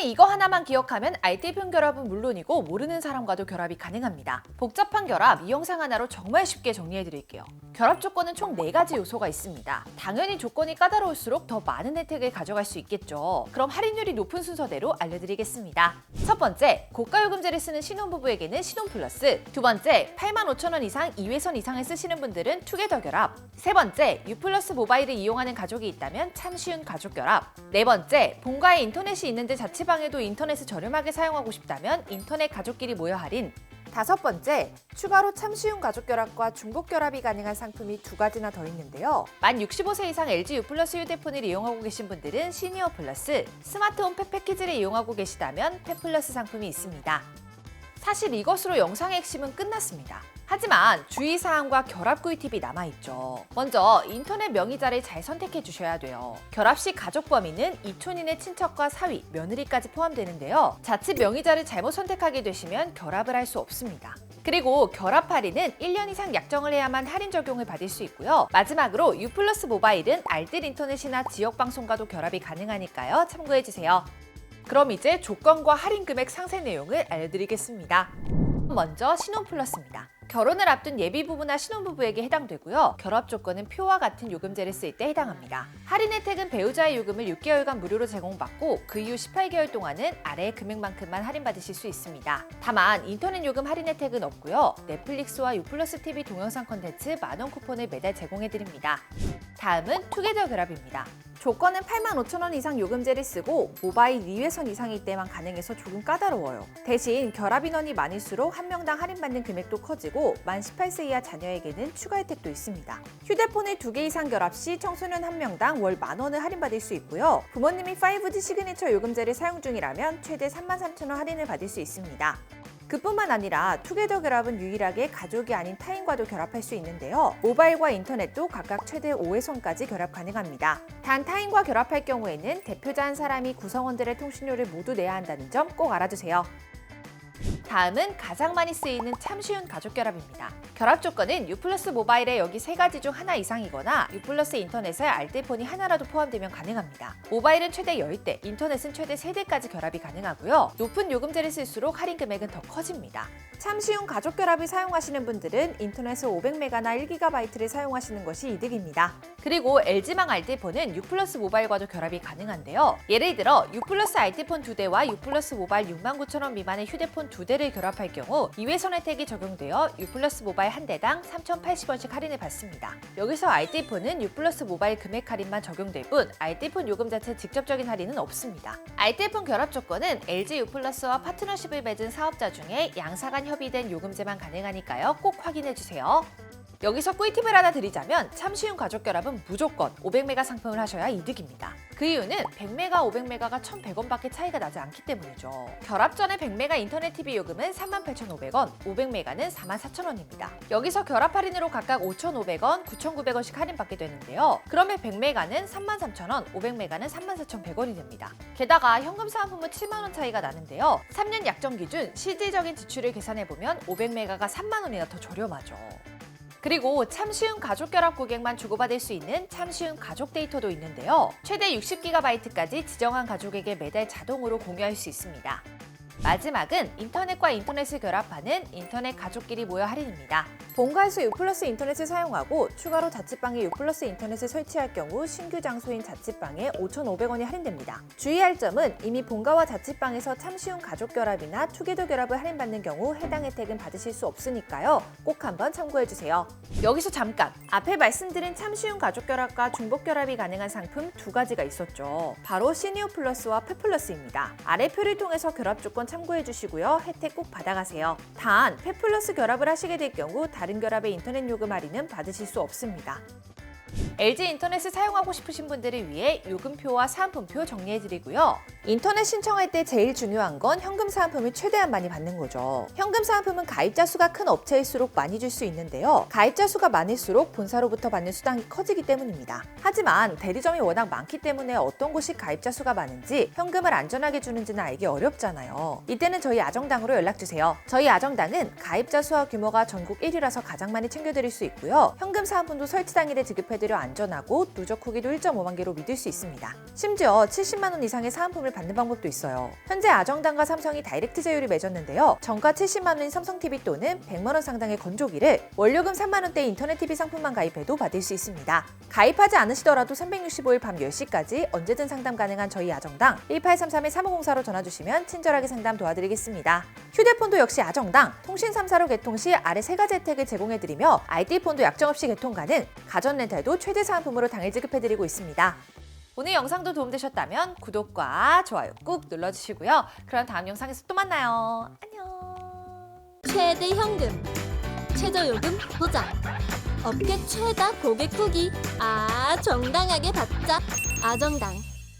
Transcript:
그냥 이거 하나만 기억하면 RTP 결합은 물론이고 모르는 사람과도 결합이 가능합니다. 복잡한 결합 이 영상 하나로 정말 쉽게 정리해 드릴게요. 결합 조건은 총 4가지 요소가 있습니다. 당연히 조건이 까다로울수록 더 많은 혜택을 가져갈 수 있겠죠. 그럼 할인율이 높은 순서대로 알려드리겠습니다. 첫 번째, 고가 요금제를 쓰는 신혼부부에게는 신혼 플러스. 두 번째, 85,000원 이상 2회선 이상을 쓰시는 분들은 투게더 결합. 세 번째, U 플러스 모바일을 이용하는 가족이 있다면 참 쉬운 가족 결합. 네 번째, 본가에 인터넷이 있는데 자취방 에도 인터넷을 저렴하게 사용하고 싶다면 인터넷 가족끼리 모여 할인. 다섯 번째, 추가로 참 쉬운 가족 결합과 중복 결합이 가능한 상품이 두 가지나 더 있는데요. 만 65세 이상 LG U 플러스 휴대폰을 이용하고 계신 분들은 시니어 플러스, 스마트홈 펫 패키지를 이용하고 계시다면 펫 플러스 상품이 있습니다. 사실 이것으로 영상의 핵심은 끝났습니다. 하지만 주의사항과 결합 꿀팁이 남아있죠. 먼저 인터넷 명의자를 잘 선택해 주셔야 돼요. 결합 시 가족 범위는 이촌인의 친척과 사위, 며느리까지 포함되는데요. 자칫 명의자를 잘못 선택하게 되시면 결합을 할 수 없습니다. 그리고 결합 할인은 1년 이상 약정을 해야만 할인 적용을 받을 수 있고요. 마지막으로 U 플러스 모바일은 알뜰 인터넷이나 지역 방송과도 결합이 가능하니까요. 참고해 주세요. 그럼 이제 조건과 할인 금액 상세 내용을 알려드리겠습니다. 먼저 신혼 플러스입니다. 결혼을 앞둔 예비 부부나 신혼부부에게 해당되고요. 결합 조건은 표와 같은 요금제를 쓸 때 해당합니다. 할인 혜택은 배우자의 요금을 6개월간 무료로 제공받고 그 이후 18개월 동안은 아래의 금액만큼만 할인받으실 수 있습니다. 다만 인터넷 요금 할인 혜택은 없고요. 넷플릭스와 유플러스 TV 동영상 콘텐츠 만원 쿠폰을 매달 제공해드립니다. 다음은 투게더 결합입니다. 조건은 85,000원 이상 요금제를 쓰고 모바일 2회선 이상일 때만 가능해서 조금 까다로워요. 대신 결합 인원이 많을수록 한 명당 할인받는 금액도 커지고 만 18세 이하 자녀에게는 추가 혜택도 있습니다. 휴대폰을 2개 이상 결합 시 청소년 한 명당 월 만 원을 할인받을 수 있고요. 부모님이 5G 시그니처 요금제를 사용 중이라면 최대 33,000원 할인을 받을 수 있습니다. 그뿐만 아니라 투게더 결합은 유일하게 가족이 아닌 타인과도 결합할 수 있는데요. 모바일과 인터넷도 각각 최대 5회선까지 결합 가능합니다. 단 타인과 결합할 경우에는 대표자 한 사람이 구성원들의 통신료를 모두 내야 한다는 점 꼭 알아두세요. 다음은 가장 많이 쓰이는 참 쉬운 가족 결합입니다. 결합 조건은 U 플러스 모바일에 여기 세 가지 중 하나 이상이거나 U 플러스 인터넷에 알뜰폰이 하나라도 포함되면 가능합니다. 모바일은 최대 10대, 인터넷은 최대 3대까지 결합이 가능하고요. 높은 요금제를 쓸수록 할인 금액은 더 커집니다. 참 쉬운 가족 결합을 사용하시는 분들은 인터넷을 500메가나 1GB를 사용하시는 것이 이득입니다. 그리고 LG망 알뜰폰은 U 플러스 모바일과도 결합이 가능한데요. 예를 들어 U 플러스 알뜰폰 2대와 U 플러스 모바일 69,000원 미만의 휴대폰 2대를 결합할 경우 2회선 혜택이 적용되어 U 플러스 모바일 한 대당 3,080원씩 할인을 받습니다. 여기서 알뜰폰은 U 플러스 모바일 금액 할인만 적용될 뿐 알뜰폰 요금 자체 직접적인 할인은 없습니다. 알뜰폰 결합 조건은 LG U 플러스와 파트너십을 맺은 사업자 중에 양사간 협의된 요금제만 가능하니까요. 꼭 확인해 주세요. 여기서 꿀팁을 하나 드리자면 참 쉬운 가족 결합은 무조건 500메가 상품을 하셔야 이득입니다. 그 이유는 100메가, 500메가가 1,100원밖에 차이가 나지 않기 때문이죠. 결합 전에 100메가 인터넷 TV 요금은 38,500원, 500메가는 44,000원입니다. 여기서 결합 할인으로 각각 5,500원, 9,900원씩 할인받게 되는데요. 그러면 100메가는 33,000원, 500메가는 34,100원이 됩니다. 게다가 현금 사은품은 7만원 차이가 나는데요. 3년 약정 기준 실질적인 지출을 계산해보면 500메가가 3만원이나 더 저렴하죠. 그리고 참 쉬운 가족 결합 고객만 주고받을 수 있는 참 쉬운 가족 데이터도 있는데요. 최대 60GB까지 지정한 가족에게 매달 자동으로 공유할 수 있습니다. 마지막은 인터넷과 인터넷을 결합하는 인터넷 가족끼리 모여 할인입니다. 본가에서 U 플러스 인터넷을 사용하고 추가로 자취방에 U 플러스 인터넷을 설치할 경우 신규 장소인 자취방에 5,500원이 할인됩니다. 주의할 점은 이미 본가와 자취방에서 참 쉬운 가족 결합이나 투게더 결합을 할인받는 경우 해당 혜택은 받으실 수 없으니까요. 꼭 한번 참고해주세요. 여기서 잠깐! 앞에 말씀드린 참 쉬운 가족 결합과 중복 결합이 가능한 상품 두 가지가 있었죠. 바로 시니어 플러스와 페플러스입니다. 아래 표를 통해서 결합 조건 참고해 주시고요. 혜택 꼭 받아가세요. 단, 페플러스 결합을 하시게 될 경우 다른 결합의 인터넷 요금 할인은 받으실 수 없습니다. LG 인터넷을 사용하고 싶으신 분들을 위해 요금표와 사은품표 정리해드리고요. 인터넷 신청할 때 제일 중요한 건 현금 사은품을 최대한 많이 받는 거죠. 현금 사은품은 가입자 수가 큰 업체일수록 많이 줄 수 있는데요. 가입자 수가 많을수록 본사로부터 받는 수당이 커지기 때문입니다. 하지만 대리점이 워낙 많기 때문에 어떤 곳이 가입자 수가 많은지 현금을 안전하게 주는지는 알기 어렵잖아요. 이때는 저희 아정당으로 연락주세요. 저희 아정당은 가입자 수와 규모가 전국 1위라서 가장 많이 챙겨드릴 수 있고요. 현금 사은품도 설치 당일에 지급해 제공해드려 안 전하고 누적 후기도 1.5만 개로 믿을 수 있습니다. 심지어 70만 원 이상의 사은품을 받는 방법도 있어요. 현재 아정당과 삼성이 다이렉트 제휴를 맺었는데요. 정가 70만 원인 삼성 TV 또는 100만 원 상당의 건조기를 원료금 3만 원대 인터넷 TV 상품만 가입해도 받을 수 있습니다. 가입하지 않으시더라도 365일 밤 10시까지 언제든 상담 가능한 저희 아정당 1833-3504로 전화 주시면 친절하게 상담 도와드리겠습니다. 휴대폰도 역시 아정당 통신 3사로 개통 시 아래 세 가지 혜택을 제공해드리며 ID폰도 약정 없이 개통 가능, 가전 렌탈도 최대 사은품으로 당일 지급해드리고 있습니다. 오늘 영상도 도움되셨다면 구독과 좋아요 꾹 눌러주시고요. 그럼 다음 영상에서 또 만나요. 안녕. 최대 현금, 최저 요금 보장, 업계 최다 고객 후기, 아 정당하게 받자, 아정당.